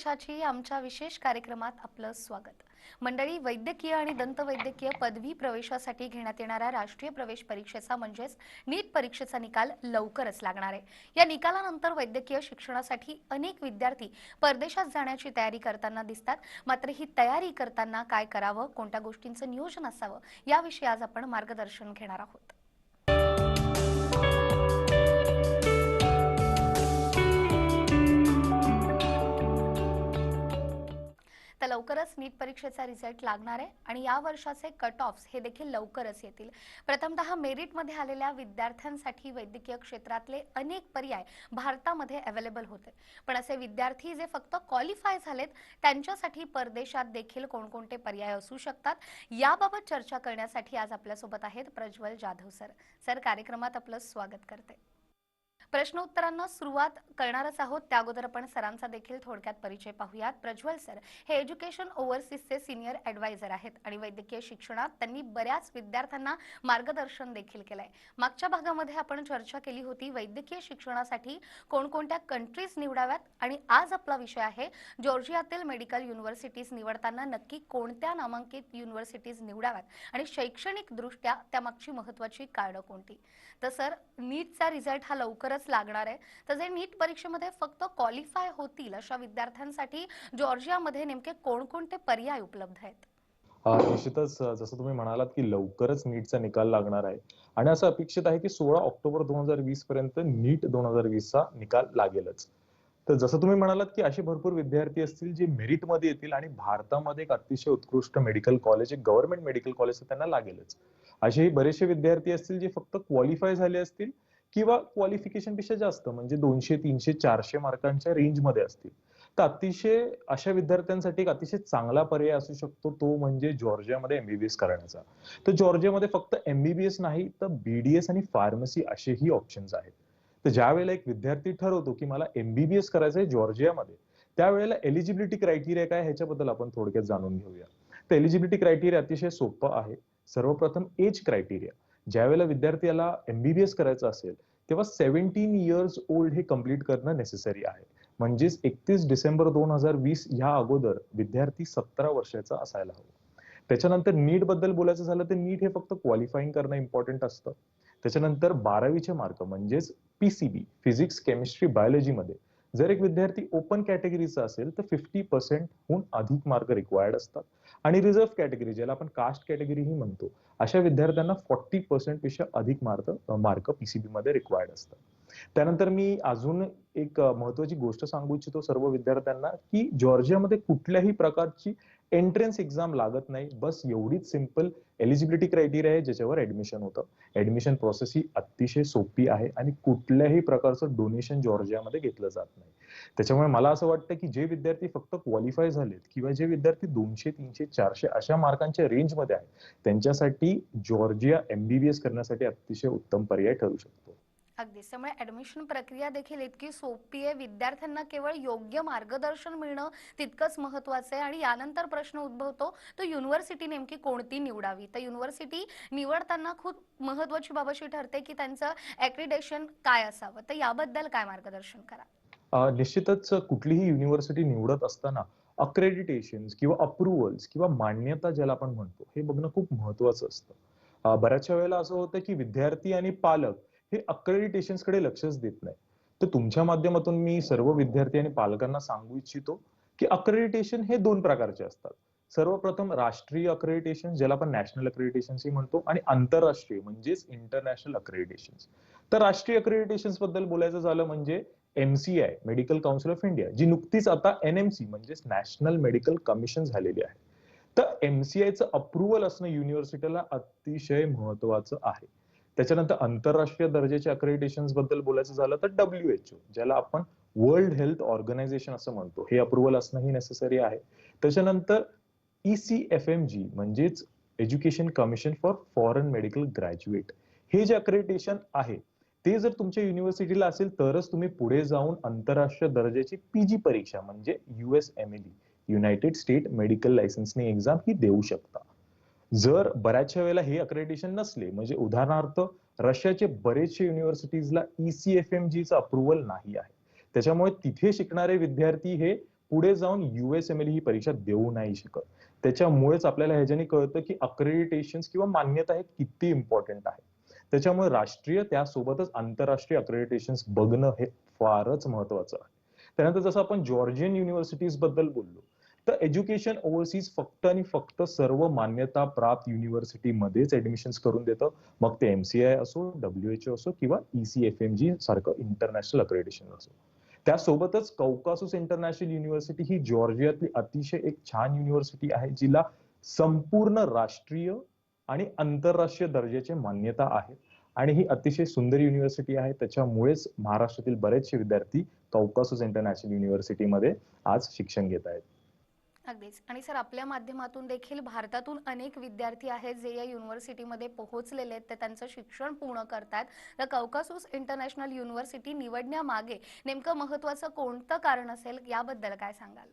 यशाची आमच्या विशेष कार्यक्रमात आपलं स्वागत. मंडळी वैद्यकीय आणि दंतवैद्यकीय पदवी प्रवेशासाठी घेण्यात येणाऱ्या राष्ट्रीय प्रवेश परीक्षेचा म्हणजेच नीट परीक्षेचा निकाल लवकरच लागणार आहे. या निकालानंतर वैद्यकीय शिक्षणासाठी अनेक विद्यार्थी परदेशात जाण्याची तयारी करताना दिसतात. मात्र ही तयारी करताना काय करावं कोणत्या गोष्टींचं नियोजन असावं याविषयी आज आपण मार्गदर्शन घेणार आहोत. तर लवकरच नीट परीक्षेचा रिझल्ट लागणार आहे आणि या वर्षाचे कट ऑफ्स हे देखील लवकरच येतील. प्रथमतः मेरिटमध्ये आलेल्या विद्यार्थ्यांसाठी वैद्यकीय क्षेत्रातले अनेक पर्याय भारतामध्ये अवेलेबल होते. पण असे विद्यार्थी जे फक्त क्वालिफाय झालेत त्यांच्यासाठी परदेशात देखील कोणकोणते पर्याय असू शकतात? याबाबत चर्चा करण्यासाठी आज आपल्यासोबत आहेत प्रज्वल जाधव सर. सर कार्यक्रमात आपलं स्वागत करते. प्रश्न उत्तरांना सुरुवात करणारच आहोत. त्या अगोदर आपण सरांचा देखील थोडक्यात परिचय पाहूयात. प्रज्वल सर हे एज्युकेशन ओव्हरसीजचे सिनियर ऍडवायझर आहेत आणि वैद्यकीय शिक्षणात त्यांनी बऱ्याच विद्यार्थ्यांना मार्गदर्शन देखील केलंय. मागच्या भागामध्ये आपण चर्चा केली होती वैद्यकीय शिक्षणासाठी कोणकोणत्या कंट्रीज निवडाव्यात आणि आज आपला विषय आहे जॉर्जियातील मेडिकल युनिव्हर्सिटीज निवडताना नक्की कोणत्या नामांकित युनिव्हर्सिटीज निवडाव्यात आणि शैक्षणिक दृष्ट्या त्यामागची महत्वाची कारणं कोणती? तर सर नीटचा रिझल्ट हा लवकरच लागणार आहे. तर जे नीट परीक्षेमध्ये फक्त क्वालिफाय होतील अशा विद्यार्थ्यांसाठी जॉर्जियामध्ये नेमके कोणकोणते पर्याय उपलब्ध आहेत? निश्चितच जसं तुम्ही म्हणालात की लवकरच नीटचा निकाल लागणार आहे. आणि असं अपेक्षित आहे की सोळा ऑक्टोबर दोन हजार वीस पर्यंत नीट दोन हजार वीस चा निकाल लागेलच. तर जसं तुम्ही म्हणालात की असे भरपूर विद्यार्थी असतील जे मेरिटमध्ये येतील आणि भारतामध्ये एक अतिशय उत्कृष्ट मेडिकल कॉलेज एक गव्हर्नमेंट मेडिकल कॉलेज त्यांना लागेलच. असेही बरेचसे विद्यार्थी असतील जे फक्त क्वालिफाय झाले असतील किंवा क्वालिफिकेशनपेक्षा जास्त म्हणजे दोनशे तीनशे चारशे मार्कांच्या रेंजमध्ये असतील. तर अतिशय अशा विद्यार्थ्यांसाठी एक अतिशय चांगला पर्याय असू शकतो तो म्हणजे जॉर्जियामध्ये एमबीबीएस करण्याचा तर जॉर्जियामध्ये फक्त एमबीबीएस नाही तर बीडीएस आणि फार्मसी असेही ऑप्शन्स आहेत. तर ज्या वेळेला एक विद्यार्थी ठरवतो की मला एमबीबीएस करायचं आहे जॉर्जियामध्ये त्यावेळेला एलिजिबिलिटी क्रायटेरिया काय ह्याच्याबद्दल आपण थोडक्यात जाणून घेऊया. तर एलिजिबिलिटी क्रायटेरिया अतिशय सोपं आहे. सर्वप्रथम एज क्रायटेरिया ज्या वेळेला विद्यार्थ्याला एमबीबीएस करायचं असेल तेव्हा सेव्हन्टीन इयर्स ओल्ड हे कंप्लीट करणं नेसेसरी आहे. म्हणजेच एकतीस डिसेंबर दोन हजार वीस ह्या अगोदर विद्यार्थी सतरा वर्षाचा असायला हवा. त्याच्यानंतर नीटबद्दल बोलायचं झालं तर नीट हे फक्त क्वालिफाईंग करणं इम्पॉर्टंट असतं. त्याच्यानंतर बारावीचे मार्क म्हणजेच पीसीबी फिजिक्स केमिस्ट्री बायोलॉजी मध्ये. जर एक विद्यार्थी ओपन कॅटेगरीचा असेल तर फिफ्टी पर्सेंटहून अधिक मार्क रिक्वायर्ड असतात. आणि रिझर्व्ह कॅटेगरी ज्याला आपण कास्ट कॅटेगरीही म्हणतो अशा विद्यार्थ्यांना फॉर्टी पर्सेंटपेक्षा अधिक मार्क मार्क पीसीबी मध्ये रिक्वायर्ड असतात. त्यानंतर मी अजून एक महत्वाची गोष्ट सांगू इच्छितो सर्व विद्यार्थ्यांना की जॉर्जियामध्ये कुठल्याही प्रकारची एंट्रन्स एक्झाम लागत नाही. बस एवढीच सिंपल एलिजिबिलिटी क्रायटेरिया आहे ज्याच्यावर ऍडमिशन होतं. ऍडमिशन प्रोसेस ही अतिशय सोपी आहे आणि कुठल्याही प्रकारचं डोनेशन जॉर्जियामध्ये घेतलं जात नाही. त्याच्यामुळे मला असं वाटतं की जे विद्यार्थी फक्त क्वालिफाय झालेत किंवा जे विद्यार्थी दोनशे तीनशे चारशे अशा मार्कांच्या रेंजमध्ये आहेत त्यांच्यासाठी जॉर्जिया एमबीबीएस करण्यासाठी अतिशय उत्तम पर्याय ठरू शकतो. अगदीच. त्यामुळे ऍडमिशन प्रक्रिया देखील इतकी सोपी आहे. विद्यार्थ्यांना केवळ योग्य मार्गदर्शन मिळणं तितकंच महत्वाचं आहे. आणि यानंतर प्रश्न उद्भवतो तो युनिव्हर्सिटी नेमकी कोणती निवडावी? तर युनिव्हर्सिटी निवडताना खूप महत्वाची बाब अशी ठरते की त्यांचं ऍक्रिडेशन काय असावं? तर याबद्दल काय मार्गदर्शन करा? निश्चितच कुठलीही युनिव्हर्सिटी निवडत असताना अक्रेडिटेशन किंवा अप्रुव्हल्स किंवा मान्यता ज्याला आपण म्हणतो हे बघणं खूप महत्वाचं असतं. बऱ्याचशा वेळेला असं होतं की विद्यार्थी आणि पालक हे अक्रेडिटेशनकडे लक्षच देत नाही. तर तुमच्या माध्यमातून मी सर्व विद्यार्थी आणि पालकांना सांगू इच्छितो की अक्रेडिटेशन हे दोन प्रकारचे असतात. सर्वप्रथम राष्ट्रीय अक्रेडिटेशन ज्याला आपण नॅशनल अक्रेडिटेशन म्हणतो आणि आंतरराष्ट्रीय म्हणजेच इंटरनॅशनल अक्रेडिटेशन तर राष्ट्रीय अक्रेडिटेशनबद्दल बोलायचं झालं म्हणजे MCI medical council of India जी नुकतीच आता एनएमसी म्हणजेच नॅशनल मेडिकल कमिशन झालेली आहे. तर एमसीआयचं अप्रुव्हल असणं युनिव्हर्सिटीला अतिशय महत्वाचं आहे. त्याच्यानंतर आंतरराष्ट्रीय दर्जाच्या अक्रेडिटेशनबद्दल बोलायचं झालं तर डब्ल्यू एच ओ ज्याला आपण वर्ल्ड हेल्थ ऑर्गनायझेशन असं म्हणतो. हे अप्रुव्हल असणंही नेसेसरी आहे. त्याच्यानंतर E ईसीएफएमजी म्हणजेच education commission for foreign medical graduate हे जे अक्रेडिटेशन आहे ते जर तुमच्या युनिव्हर्सिटीला असेल तरच तुम्ही पुढे जाऊन आंतरराष्ट्रीय दर्जाची पीजी परीक्षा म्हणजे US MLE united state medical licensing exam ही देऊ शकता. जर बऱ्याचशा वेळेला हे अक्रेडिटेशन नसले म्हणजे उदाहरणार्थ रशियाचे बरेचसे युनिव्हर्सिटीजला ईसीएफएमजीचं अप्रुव्हल नाही आहे. त्याच्यामुळे तिथे शिकणारे विद्यार्थी हे पुढे जाऊन युएसएमएल ही परीक्षा देऊ नाही शकत. त्याच्यामुळेच आपल्याला ह्याच्याने कळतं की अक्रेडिटेशन किंवा मान्यता हे किती इम्पॉर्टंट आहे. त्याच्यामुळे राष्ट्रीय त्यासोबतच आंतरराष्ट्रीय अक्रेडिटेशन बघणं हे फारच महत्वाचं आहे. त्यानंतर जसं आपण जॉर्जियन युनिव्हर्सिटीजबद्दल बोललो तर एज्युकेशन ओव्हरसीज फक्त आणि फक्त सर्व मान्यता प्राप्त युनिव्हर्सिटीमध्येच ऍडमिशन करून देतं. मग ते एमसीआय असो डब्ल्यूएचओ असो किंवा ईसीएफएमजी सारखं इंटरनॅशनल अक्रेडिशन असो. त्यासोबतच कौकासूस इंटरनॅशनल युनिव्हर्सिटी ही जॉर्जियातली अतिशय एक छान युनिव्हर्सिटी आहे जिला संपूर्ण राष्ट्रीय आणि आंतरराष्ट्रीय दर्जाची मान्यता आहे. आणि ही अतिशय सुंदर युनिव्हर्सिटी आहे. त्याच्यामुळेच महाराष्ट्रातील बरेचसे विद्यार्थी कौकासूस इंटरनॅशनल युनिव्हर्सिटीमध्ये आज शिक्षण घेत आहेत. अगदीच. आणि सर आपल्या माध्यमातून देखील भारतातून अनेक विद्यार्थी आहेत जे या युनिव्हर्सिटीमध्ये पोहोचलेले आहेत. ते त्यांचं शिक्षण पूर्ण करतात. तर कौकासूस इंटरनॅशनल युनिव्हर्सिटी निवडण्यामागे नेमकं महत्वाचं कोणतं कारण असेल याबद्दल काय सांगाल?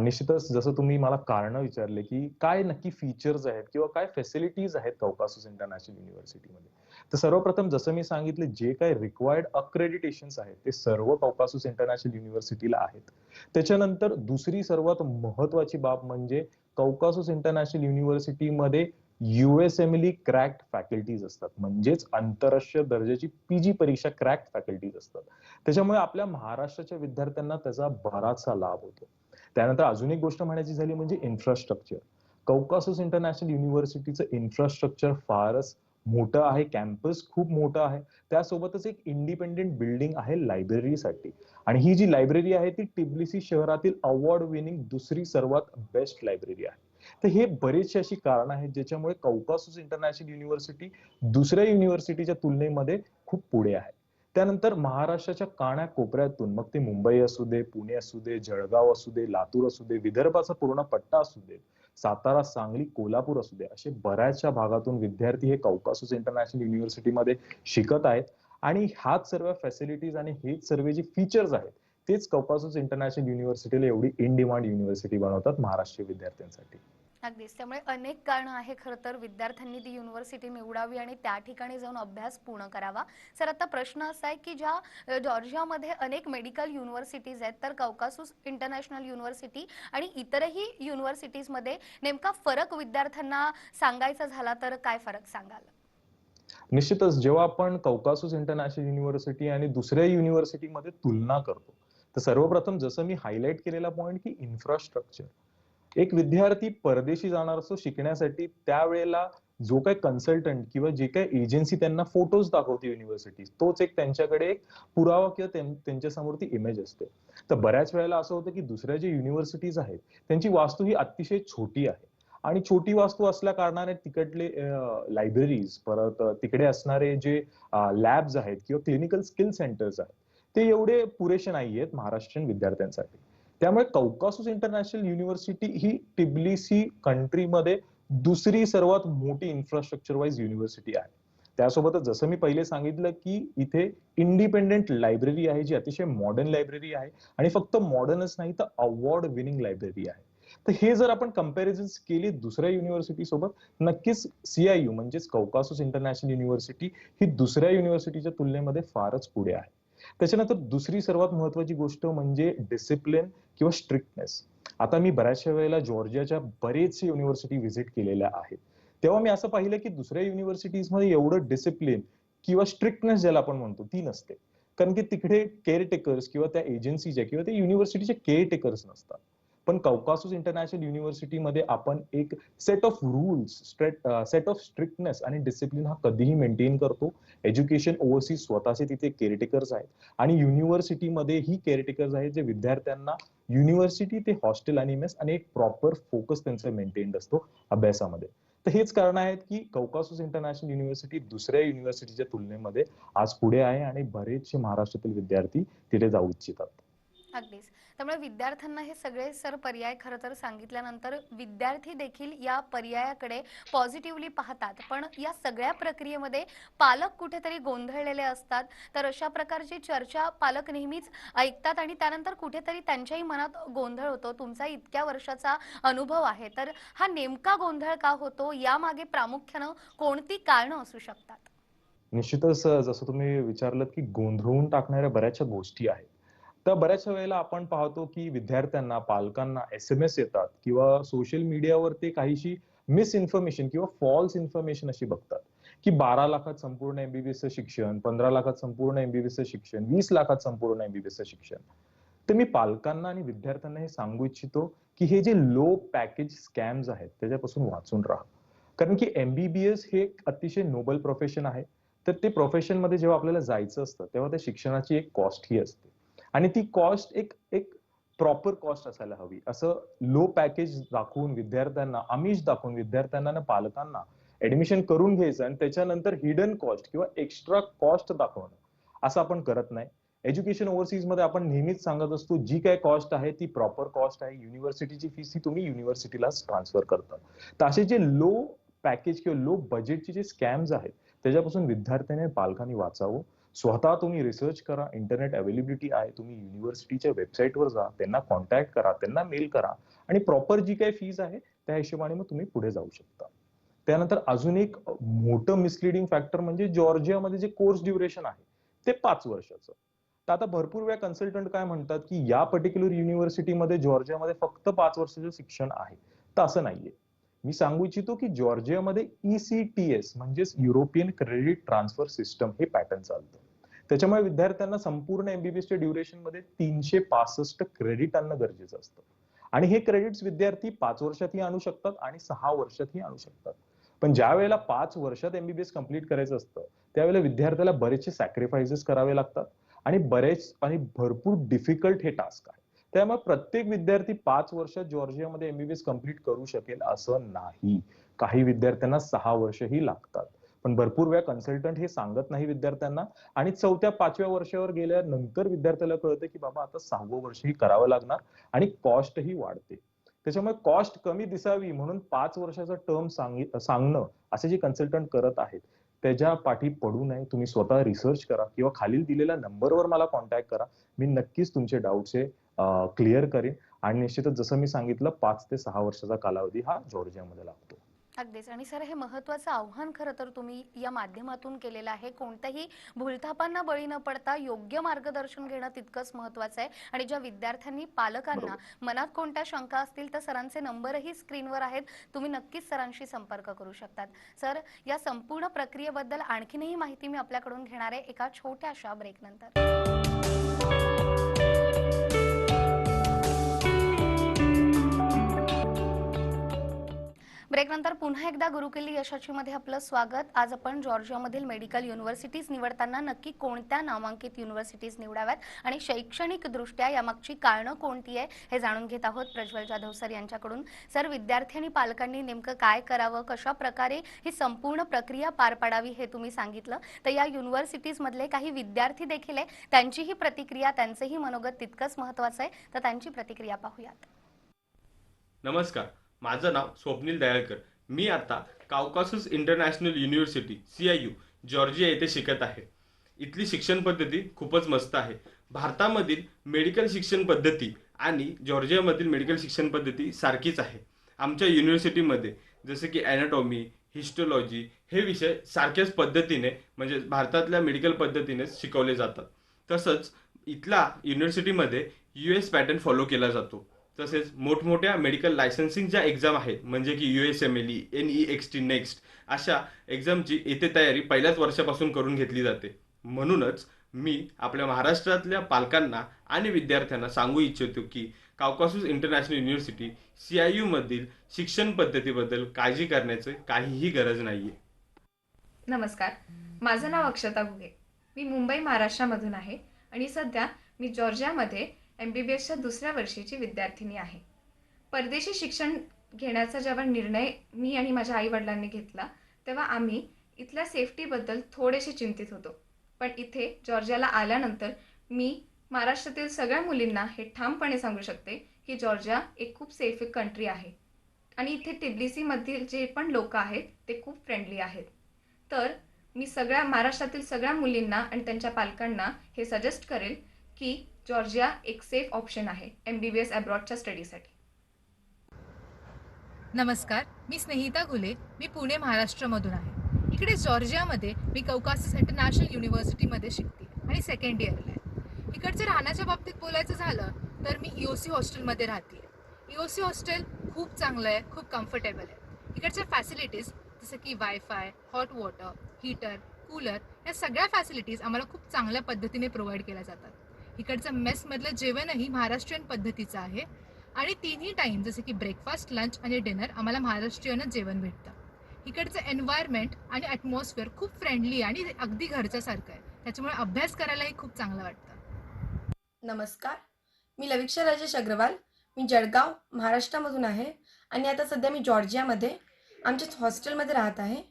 निश्चितच जसं तुम्ही मला कारण विचारले की काय नक्की फीचर्स आहेत किंवा काय फॅसिलिटीज आहेत कौकासूस इंटरनॅशनल युनिव्हर्सिटीमध्ये तर सर्वप्रथम जसं मी सांगितलं जे काही रिक्वायर्ड अक्रेडिटेशन्स आहेत ते सर्व कौकासूस इंटरनॅशनल युनिव्हर्सिटीला आहेत. त्याच्यानंतर दुसरी सर्वात महत्वाची बाब म्हणजे कौकासूस इंटरनॅशनल युनिव्हर्सिटीमध्ये युएसएमली क्रॅक्ट फॅकल्टीज असतात. म्हणजेच आंतरराष्ट्रीय दर्जाची पीजी परीक्षा क्रॅक्ट फॅकल्टीज असतात. त्याच्यामुळे आपल्या महाराष्ट्राच्या विद्यार्थ्यांना त्याचा बराचसा लाभ होतो. त्यानंतर अजून एक गोष्ट म्हणायची झाली म्हणजे इन्फ्रास्ट्रक्चर कौकासूस इंटरनॅशनल युनिव्हर्सिटीचं इन्फ्रास्ट्रक्चर फारच मोठं आहे कॅम्पस खूप मोठं आहे. त्यासोबतच एक इंडिपेंडेंट बिल्डिंग आहे लायब्ररीसाठी आणि ही जी लायब्ररी आहे ती टिब्लिसी शहरातील अवॉर्ड विनिंग दुसरी सर्वात बेस्ट लायब्ररी आहे. तर हे बरेचसे अशी कारण आहेत ज्याच्यामुळे कौकासूस इंटरनॅशनल युनिव्हर्सिटी दुसऱ्या युनिव्हर्सिटीच्या तुलनेमध्ये खूप पुढे आहे. त्यानंतर महाराष्ट्राच्या काण्या कोपऱ्यातून मग ते मुंबई असू दे पुणे असू दे जळगाव असू दे लातूर असू दे विदर्भाचा पूर्ण पट्टा असू दे सातारा सांगली कोल्हापूर असू दे असे बऱ्याचशा भागातून विद्यार्थी हे कौकासूस इंटरनॅशनल युनिव्हर्सिटीमध्ये शिकत आहेत. आणि ह्याच सर्व फॅसिलिटीज आणि हेच सर्व जे फीचर्स आहेत तेच कौकासूस इंटरनॅशनल युनिव्हर्सिटीला एवढी इन डिमांड युनिव्हर्सिटी बनवतात महाराष्ट्रीय विद्यार्थ्यांसाठी. अगदीच. त्यामुळे अनेक कारणं आहे खरं तर. विद्यार्थ्यांनी ती युनिव्हर्सिटी निवडावी आणि त्या ठिकाणी जाऊन अभ्यास पूर्ण करावा. सर आता प्रश्न असा आहे की ज्या जॉर्जियामध्ये अनेक मेडिकल युनिव्हर्सिटीज आहेत तर कौकासूस इंटरनॅशनल युनिव्हर्सिटी आणि इतरही युनिव्हर्सिटीजमध्ये नेमका फरक विद्यार्थ्यांना सांगायचा झाला तर काय फरक सांगाल? निश्चितच जेव्हा आपण कौकासूस इंटरनॅशनल युनिव्हर्सिटी आणि दुसऱ्या युनिव्हर्सिटीमध्ये तुलना करतो तर सर्वप्रथम जसं मी हायलाईट केलेला पॉईंट की इन्फ्रास्ट्रक्चर एक विद्यार्थी परदेशी जाणार असतो शिकण्यासाठी त्यावेळेला जो काही कन्सल्टंट किंवा जे काही एजन्सी त्यांना फोटोज दाखवते युनिव्हर्सिटी तोच एक त्यांच्याकडे एक पुरावा किंवा त्यांच्यासमोर ती इमेज असते. तर बऱ्याच वेळेला असं होतं की दुसऱ्या जे युनिव्हर्सिटीज आहेत त्यांची वास्तू ही अतिशय छोटी आहे. आणि छोटी वास्तू असल्या कारणाने तिकडले लायब्ररीज परत तिकडे असणारे जे लॅब्स आहेत किंवा क्लिनिकल स्किल सेंटर्स आहेत ते एवढे पुरेसे नाही आहेत महाराष्ट्रीयन विद्यार्थ्यांसाठी. त्यामुळे कौकासूस इंटरनॅशनल युनिव्हर्सिटी ही टिब्लिसी कंट्रीमध्ये दुसरी सर्वात मोठी इन्फ्रास्ट्रक्चर वाईज युनिव्हर्सिटी आहे. त्यासोबतच जसं मी पहिले सांगितलं की इथे इंडिपेंडेंट लायब्ररी आहे जी अतिशय मॉडर्न लायब्ररी आहे आणि फक्त मॉडर्नच नाही तर अवॉर्ड विनिंग लायब्ररी आहे. तर हे जर आपण कंपॅरिझन केली दुसऱ्या युनिव्हर्सिटी सोबत नक्कीच सीआययू म्हणजेच कौकासूस इंटरनॅशनल युनिव्हर्सिटी ही दुसऱ्या युनिव्हर्सिटीच्या तुलनेमध्ये फारच पुढे आहे. त्याच्यानंतर दुसरी सर्वात महत्वाची गोष्ट म्हणजे डिसिप्लिन किंवा स्ट्रिक्टनेस आता मी बऱ्याचशा वेळेला जॉर्जियाच्या बरेचसे युनिव्हर्सिटी व्हिजिट केलेल्या आहेत. तेव्हा मी असं पाहिलं की दुसऱ्या युनिव्हर्सिटीजमध्ये एवढं डिसिप्लिन किंवा स्ट्रिक्टनेस ज्याला आपण म्हणतो ती नसते. कारण की तिकडे केअरटेकर्स किंवा त्या एजन्सीच्या किंवा त्या युनिव्हर्सिटीचे केअरटेकर्स नसतात. पण कौकासूस इंटरनॅशनल युनिव्हर्सिटीमध्ये आपण एक set of rules set of strictness आणि डिसिप्लिन हा कधीही मेंटेन करतो. एज्युकेशन ओव्हरसीज स्वतःचे तिथे केअरटेकर्स आहेत. आणि युनिव्हर्सिटीमध्ये ही केअरटेकर्स आहेत जे विद्यार्थ्यांना युनिव्हर्सिटी ते हॉस्टेल आणि मेस आणि एक प्रॉपर फोकस त्यांचा मेंटेन्ड असतो अभ्यासामध्ये. तर हेच कारण आहेत की कौकासूस इंटरनॅशनल युनिव्हर्सिटी दुसऱ्या युनिव्हर्सिटीच्या तुलनेमध्ये आज पुढे आहे आणि बरेचसे महाराष्ट्रातील विद्यार्थी तिथे जाऊ इच्छितात. अगदीच. त्यामुळे विद्यार्थ्यांना हे सगळे सर पर्याय खरं तर सांगितल्यानंतर विद्यार्थी देखील या पर्यायाकडे पॉझिटिव्हली पाहतात. पण या सगळ्या प्रक्रियेमध्ये पालक कुठेतरी गोंधळलेले असतात. तर अशा प्रकारची चर्चा पालक नेहमीच ऐकतात आणि त्यानंतर कुठेतरी त्यांच्याही मनात गोंधळ होतो. तुमचा इतक्या वर्षाचा अनुभव आहे. तर हा नेमका गोंधळ का होतो? यामागे प्रामुख्यानं कोणती कारणं असू शकतात? निश्चितच जसं तुम्ही विचारलं की गोंधळून टाकणाऱ्या बऱ्याचशा गोष्टी आहेत. तर बऱ्याचशा वेळेला आपण पाहतो की विद्यार्थ्यांना पालकांना एस एम एस येतात किंवा सोशल मीडियावरती काहीशी मिस इन्फॉर्मेशन किंवा फॉल्स इन्फॉर्मेशन अशी बघतात. की बारा लाखात संपूर्ण एमबीबीएसचं शिक्षण पंधरा लाखात संपूर्ण एमबीबीएसचं शिक्षण वीस लाखात संपूर्ण एमबीबीएसचं शिक्षण. तर मी पालकांना आणि विद्यार्थ्यांना हे सांगू इच्छितो की हे जे लो पॅकेज स्कॅम्स आहेत त्याच्यापासून वाचून राहा. कारण की एमबीबीएस हे एक अतिशय नोबल प्रोफेशन आहे. तर ते प्रोफेशनमध्ये जेव्हा आपल्याला जायचं असतं तेव्हा त्या शिक्षणाची एक कॉस्ट ही असते. आणि ती कॉस्ट एक एक प्रॉपर कॉस्ट असायला हवी. असं लो पॅकेज दाखवून विद्यार्थ्यांना आमिष दाखवून विद्यार्थ्यांना आणि पालकांना ऍडमिशन करून घ्यायचं आणि त्याच्यानंतर हिडन कॉस्ट किंवा एक्स्ट्रा कॉस्ट दाखवणं. असं आपण करत नाही. एज्युकेशन ओव्हरसीजमध्ये आपण नेहमीच सांगत असतो जी काय कॉस्ट आहे ती प्रॉपर कॉस्ट आहे. युनिव्हर्सिटीची फीस ही तुम्ही युनिव्हर्सिटीलाच ट्रान्सफर करता. तर असे जे लो पॅकेज किंवा लो बजेटचे जे स्कॅम्स आहेत त्याच्यापासून विद्यार्थ्यांनी पालकांनी वाचावं. स्वतः तुम्ही रिसर्च करा इंटरनेट अवेलेबिलिटी आहे तुम्ही युनिव्हर्सिटीच्या वेबसाईटवर जा त्यांना कॉन्टॅक्ट करा त्यांना मेल करा आणि प्रॉपर जी काही फीज आहे त्या हिशोबाने मग तुम्ही पुढे जाऊ शकता. त्यानंतर अजून एक मोठं मिसलिडिंग फॅक्टर म्हणजे जॉर्जियामध्ये जे कोर्स ड्युरेशन आहे ते पाच वर्षाचं. तर आता भरपूर वेळा कन्सल्टंट काय म्हणतात की या पर्टिक्युलर युनिव्हर्सिटीमध्ये जॉर्जियामध्ये फक्त पाच वर्षाचं शिक्षण आहे. तर असं नाहीये. मी सांगू इच्छितो की जॉर्जियामध्ये ईसीटीएस म्हणजेच युरोपियन क्रेडिट ट्रान्सफर सिस्टम हे पॅटर्न चालतं. त्याच्यामुळे विद्यार्थ्यांना संपूर्ण एमबीबीएसच्या ड्युरेशनमध्ये तीनशे पासष्ट क्रेडिट आणणं गरजेचं असतं. आणि हे क्रेडिट्स विद्यार्थी पाच वर्षातही आणू शकतात आणि सहा वर्षातही आणू शकतात. पण ज्या वेळेला पाच वर्षात एमबीबीएस कंप्लीट करायचं असतं त्यावेळेला विद्यार्थ्याला बरेचसे सॅक्रिफायसेस करावे लागतात आणि बरेच आणि भरपूर डिफिकल्ट हे टास्क आहे. त्यामुळे प्रत्येक विद्यार्थी पाच वर्षात जॉर्जियामध्ये एमबीबीएस कंप्लीट करू शकेल असं नाही. काही विद्यार्थ्यांना सहा वर्षही लागतात. पण भरपूर वेळा कन्सल्टंट हे सांगत नाही विद्यार्थ्यांना. आणि चौथ्या पाचव्या वर्षावर गेल्यानंतर विद्यार्थ्याला कळतं की बाबा आता सहावं वर्षही करावं लागणार आणि कॉस्टही वाढते. त्याच्यामुळे कॉस्ट कमी दिसावी म्हणून पाच वर्षाचा टर्म सांगणं असे जे कन्सल्टंट करत आहेत त्याच्या पाठी पडू नये. तुम्ही स्वतः रिसर्च करा किंवा खालील दिलेल्या नंबरवर मला कॉन्टॅक्ट करा. मी नक्कीच तुमचे डाऊट्स हे क्लिअर करेन. आणि निश्चितच जसं मी सांगितलं पाच ते सहा वर्षाचा कालावधी हा जॉर्जियामध्ये लागतो. अगदीच. आणि सर हे महत्वाचं आव्हान खरं तर तुम्ही या माध्यमातून केलेलं आहे. कोणत्याही भूलथापांना बळी न पडता योग्य मार्गदर्शन घेणं तितकंच महत्वाचं आहे. आणि ज्या विद्यार्थ्यांनी पालकांना मनात कोणत्या शंका असतील तर सरांचे नंबरही स्क्रीनवर आहेत. तुम्ही नक्कीच सरांशी संपर्क करू शकतात. सर या संपूर्ण प्रक्रियेबद्दल आणखीनही माहिती मी आपल्याकडून घेणार आहे. एका छोट्याशा ब्रेक ब्रेक नंतर पुन्हा एकदा गुरुकिल्ली यशाची मध्ये आपलं स्वागत. आज आपण जॉर्जियामधील मेडिकल युनिव्हर्सिटीज निवडताना नक्की कोणत्या नामांकित युनिव्हर्सिटीज निवडाव्यात आणि शैक्षणिक दृष्ट्या यामागची कारणं कोणती आहे हे जाणून घेत आहोत प्रज्वल जाधव सर यांच्याकडून. सर विद्यार्थी आणि पालकांनी नेमकं काय करावं कशा प्रकारे ही संपूर्ण प्रक्रिया पार पाडावी हे तुम्ही सांगितलं. तर या युनिव्हर्सिटीज मधले काही विद्यार्थी देखील आहे त्यांचीही प्रतिक्रिया त्यांचंही मनोगत तितकंच महत्वाचं आहे. तर त्यांची प्रतिक्रिया पाहूयात. नमस्कार. माझं नाव स्वप्नील दयाळकर. मी आता Caucasus international university C I U Georgia येथे शिकत आहे. इथली शिक्षण पद्धती खूपच मस्त आहे. भारतामधील मेडिकल शिक्षण पद्धती आणि जॉर्जियामधील मेडिकल शिक्षण पद्धती सारखीच आहे. आमच्या युनिव्हर्सिटीमध्ये जसे की ॲनाटॉमी हिस्टोलॉजी हे विषय सारख्याच पद्धतीने म्हणजे भारतातल्या मेडिकल पद्धतीने शिकवले जातात. तसंच इथला युनिव्हर्सिटीमध्ये यू एस पॅटर्न फॉलो केला जातो. तसेच मोठमोठ्या मेडिकल लायसन्सिंगच्या एक्झाम आहेत म्हणजे की U S M L E N E X T next अशा एक्झामची येथे तयारी पहिल्याच वर्षापासून करून घेतली जाते. म्हणूनच मी आपल्या महाराष्ट्रातल्या पालकांना आणि विद्यार्थ्यांना सांगू इच्छितो की Caucasus international university C I यूमधील शिक्षण पद्धतीबद्दल काळजी करण्याची काहीही गरज नाहीये. नमस्कार. माझं नाव अक्षता घुगे. मी मुंबई महाराष्ट्रामधून आहे आणि सध्या मी जॉर्जियामध्ये एम बी बी एसच्या दुसऱ्या वर्षीची विद्यार्थिनी आहे. परदेशी शिक्षण घेण्याचा जेव्हा निर्णय मी आणि माझ्या आईवडिलांनी घेतला तेव्हा आम्ही इथल्या सेफ्टीबद्दल थोडेसे चिंतित होतो. पण इथे जॉर्जियाला आल्यानंतर मी महाराष्ट्रातील सगळ्या मुलींना हे ठामपणे सांगू शकते की जॉर्जिया एक खूप सेफ कंट्री आहे. आणि इथे टिब्लिसीमधील जे पण लोक आहेत ते खूप फ्रेंडली आहेत. तर मी सगळ्या महाराष्ट्रातील सगळ्या मुलींना आणि त्यांच्या पालकांना हे सजेस्ट करेल की जॉर्जिया एक सेफ ऑप्शन आहे एम बी बी एस अब्रॉडच्या स्टडीसाठी नमस्कार मी स्नेहिता घुले मी पुणे महाराष्ट्रमधून आहे. इकडे जॉर्जियामध्ये मी कौकासिस इंटरनॅशनल युनिव्हर्सिटीमध्ये शिकते आणि सेकंड इयरला आहे. इकडच्या राहण्याच्या बाबतीत बोलायचं झालं तर मी ई ओ सी हॉस्टेलमध्ये राहते. ईओसी हॉस्टेल खूप चांगलं आहे खूप कम्फर्टेबल आहे. इकडच्या फॅसिलिटीज जसं की wifi hot water heater cooler या सगळ्या फॅसिलिटीज आम्हाला खूप चांगल्या पद्धतीने प्रोव्हाइड केल्या जातात. इकडचं मेसमधलं जेवणही महाराष्ट्रीयन पद्धतीचं आहे. आणि तिन्ही टाईम जसे की ब्रेकफास्ट लंच आणि डिनर आम्हाला महाराष्ट्रीयनच जेवण भेटतं. इकडचं एन्व्हायरमेंट आणि ॲटमॉस्फिअर खूप फ्रेंडली आणि अगदी घरच्यासारखं आहे. त्याच्यामुळे अभ्यास करायलाही खूप चांगलं वाटतं. नमस्कार. मी लविक्षा राजेश अग्रवाल. मी जळगाव महाराष्ट्रामधून आहे. आणि आता सध्या मी जॉर्जियामध्ये आमच्याच हॉस्टेलमध्ये राहत आहे.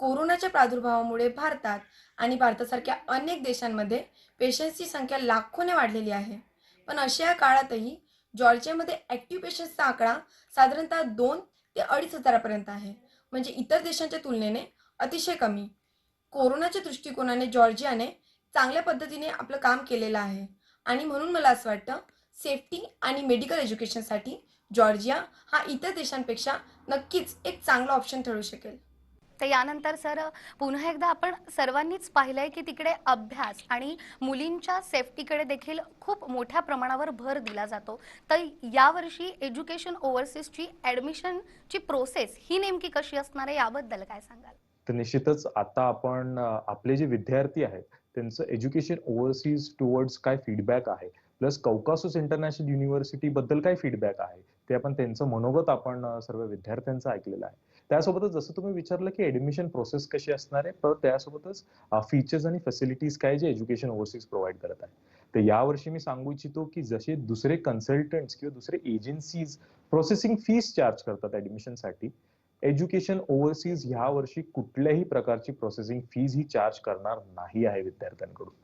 कोरोनाच्या प्रादुर्भावामुळे भारतात आणि भारतासारख्या अनेक देशांमध्ये पेशंट्सची संख्या लाखोने वाढलेली आहे. पण अशा या काळातही जॉर्जियामध्ये ॲक्टिव्ह पेशंट्सचा आकडा साधारणतः दोन ते अडीच हजारापर्यंत आहे. म्हणजे इतर देशांच्या तुलनेने अतिशय कमी. कोरोनाच्या दृष्टिकोनाने जॉर्जियाने चांगल्या पद्धतीने आपलं काम केलेलं आहे. आणि म्हणून मला असं वाटतं सेफ्टी आणि मेडिकल एज्युकेशनसाठी जॉर्जिया हा इतर देशांपेक्षा नक्कीच एक चांगला ऑप्शन ठरू शकेल. तर यानंतर सर पुन्हा एकदा आपण सर्वांनीच पाहिलंय की तिकडे अभ्यास आणि मुलींच्या सेफ्टीकडे देखील खूप मोठ्या प्रमाणावर भर दिला जातो. तर यावर्षी एज्युकेशन ओव्हरसीजची ॲडमिशनची प्रोसेस ही नेमकी कशी असणार आहे याबद्दल काय सांगाल? तर निश्चितच आता आपण आपले जे विद्यार्थी आहेत त्यांचं एज्युकेशन ओव्हरसीज टुवर्ड्स काय फीडबॅक आहे? प्लस कौकासुस इंटरनॅशनल युनिव्हर्सिटी बद्दल काय फीडबॅक आहे? ते आपण त्यांचं मनोगत आपण सर्व विद्यार्थ्यांचं ऐकलेलं आहे. त्यासोबतच जसं तुम्ही विचारलं की ऍडमिशन प्रोसेस कशी असणार आहे तर त्यासोबतच फीचर्स आणि फॅसिलिटीज काय जे एज्युकेशन ओव्हरसीज प्रोव्हाइड करत आहे. तर यावर्षी मी सांगू इच्छितो की जसे दुसरे कन्सल्टंट्स किंवा दुसरे एजन्सीज प्रोसेसिंग फीस चार्ज करतात ऍडमिशनसाठी एज्युकेशन ओव्हरसीज ह्या वर्षी कुठल्याही प्रकारची प्रोसेसिंग फीज ही चार्ज करणार नाही आहे विद्यार्थ्यांकडून.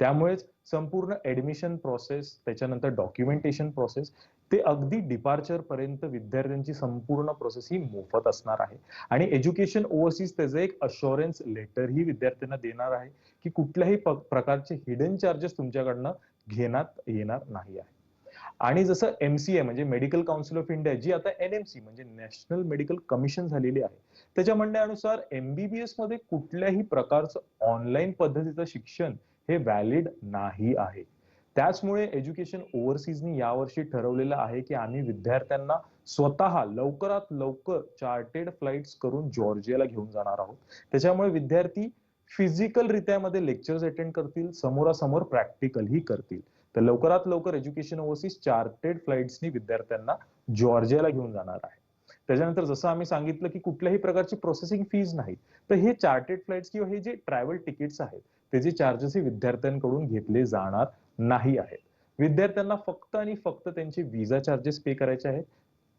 त्यामुळेच संपूर्ण ऍडमिशन प्रोसेस त्याच्यानंतर डॉक्युमेंटेशन प्रोसेस ते अगदी डिपार्चर पर्यंत विद्यार्थ्यांची संपूर्ण प्रोसेस ही मोफत असणार आहे. आणि एज्युकेशन ओव्हरसीज त्याचं एक अशुरन्स लेटर ही विद्यार्थ्यांना देणार आहे की कुठल्याही प्रकारचे हिडन चार्जेस तुमच्याकडनं घेण्यात येणार नाही आहे. आणि जसं एमसीए म्हणजे मेडिकल काउन्सिल ऑफ इंडिया जी आता एनएमसी म्हणजे नॅशनल मेडिकल कमिशन झालेली आहे त्याच्या म्हणण्यानुसार एमबीबीएसमध्ये कुठल्याही प्रकारचं ऑनलाईन पद्धतीचं शिक्षण हे व्हॅलिड नाही आहे. त्याचमुळे एज्युकेशन ओव्हरसीजनी यावर्षी ठरवलेलं आहे की आम्ही विद्यार्थ्यांना स्वतः लवकरात लवकर चार्टेड फ्लाईट्स करून जॉर्जियाला घेऊन जाणार आहोत. त्याच्यामुळे विद्यार्थी फिजिकल रित्यामध्ये लेक्चर्स अटेंड करतील समोरासमोर प्रॅक्टिकलही करतील. तर लवकरात लवकर एज्युकेशन ओव्हरसीज चार्टेड फ्लाइट्सनी विद्यार्थ्यांना जॉर्जियाला घेऊन जाणार आहे. त्याच्यानंतर जसं आम्ही सांगितलं की कुठल्याही प्रकारची प्रोसेसिंग फीज नाही तर हे चार्टेड फ्लाइट्स किंवा हे जे ट्रॅव्हल तिकीट्स आहेत त्याचे चार्जेस हे विद्यार्थ्यांकडून घेतले जाणार नाही आहेत. विद्यार्थ्यांना फक्त आणि फक्त त्यांचे विजा चार्जेस पे करायचे आहेत.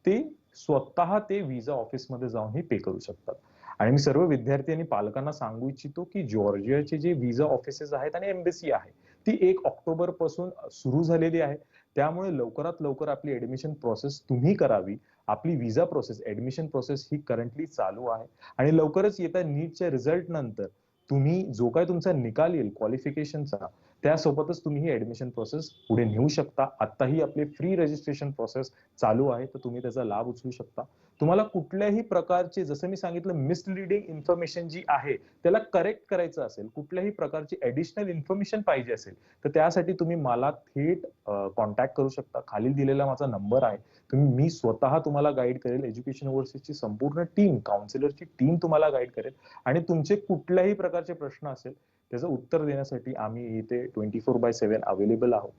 ते स्वतः ते विजा ऑफिसमध्ये जाऊन हे पे करू शकतात. आणि मी सर्व विद्यार्थी आणि पालकांना सांगू इच्छितो की जॉर्जियाचे जे विजा ऑफिसेस आहेत आणि एम्बेसी आहे ती एक ऑक्टोबरपासून सुरू झालेली आहे. त्यामुळे लवकरात लवकर आपली ऍडमिशन प्रोसेस तुम्ही करावी. आपली विजा प्रोसेस ऍडमिशन प्रोसेस ही करंटली चालू आहे. आणि लवकरच येत्या नीटच्या रिझल्ट नंतर तुम्ही जो काय तुमचा निकाल येईल क्वालिफिकेशनचा त्यासोबतच तुम्ही ही ऍडमिशन प्रोसेस पुढे नेऊ शकता. आताही आपली फ्री रजिस्ट्रेशन प्रोसेस चालू आहे तर तुम्ही त्याचा लाभ उचलू शकता. तुम्हाला कुठल्याही प्रकारचे जसं मी सांगितलं मिसलिडिंग इन्फॉर्मेशन जी आहे त्याला करेक्ट करायचं असेल कुठल्याही प्रकारची ऍडिशनल इन्फॉर्मेशन पाहिजे असेल तर त्यासाठी तुम्ही मला थेट कॉन्टॅक्ट करू शकता. खालील दिलेला माझा नंबर आहे. तुम्ही मी स्वतः तुम्हाला गाईड करेल. एज्युकेशन ओव्हरसीजची संपूर्ण टीम काउन्सिलरची टीम तुम्हाला गाईड करेल. आणि तुमचे कुठल्याही प्रकारचे प्रश्न असेल त्याचं उत्तर देण्यासाठी आम्ही इथे twenty four by seven available आहोत.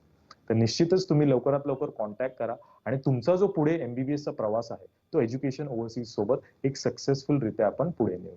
तर निश्चितच तुम्ही लवकरात लवकर कॉन्टॅक्ट करा आणि तुमचा जो पुढे एमबीबीएसचा प्रवास आहे तो एज्युकेशन ओव्हरसीज सोबत एक सक्सेसफुल रित्या आपण पुढे नेऊ.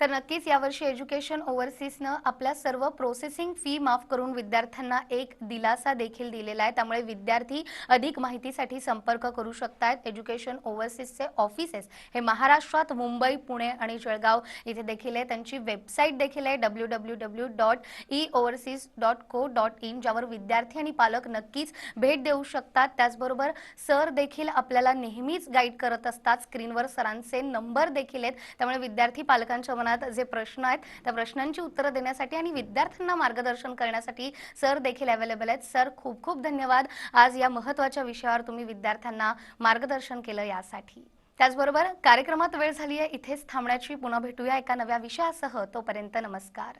तर नक्कीच यावर्षी एज्युकेशन ओव्हरसीजनं आपल्या सर्व प्रोसेसिंग फी माफ करून विद्यार्थ्यांना एक दिलासा देखील दिलेला आहे. त्यामुळे विद्यार्थी अधिक माहितीसाठी संपर्क करू शकतात एज्युकेशन ओव्हरसीजचे ऑफिसेस हे महाराष्ट्रात मुंबई पुणे आणि जळगाव इथे देखील आहे. त्यांची वेबसाईट देखील आहे W W W dot E overseas dot co dot in ज्यावर विद्यार्थी आणि पालक नक्कीच भेट देऊ शकतात. त्याचबरोबर सर देखील आपल्याला नेहमीच गाईड करत असतात. स्क्रीनवर सरांचे नंबर देखील आहेत. त्यामुळे विद्यार्थी पालकांच्या मनात जे प्रश्न आहेत त्या प्रश्नांची उत्तरं देण्यासाठी आणि विद्यार्थ्यांना मार्गदर्शन करण्यासाठी सर देखील अवेलेबल आहेत. सर खूप खूप धन्यवाद. आज या महत्त्वाच्या विषयावर तुम्ही विद्यार्थ्यांना मार्गदर्शन केलं यासाठी. त्याचबरोबर कार्यक्रमात वेळ झाली आहे इथेच थांबण्याची पुन्हा भेटूया एका नव्या विषयासह. तोपर्यंत नमस्कार.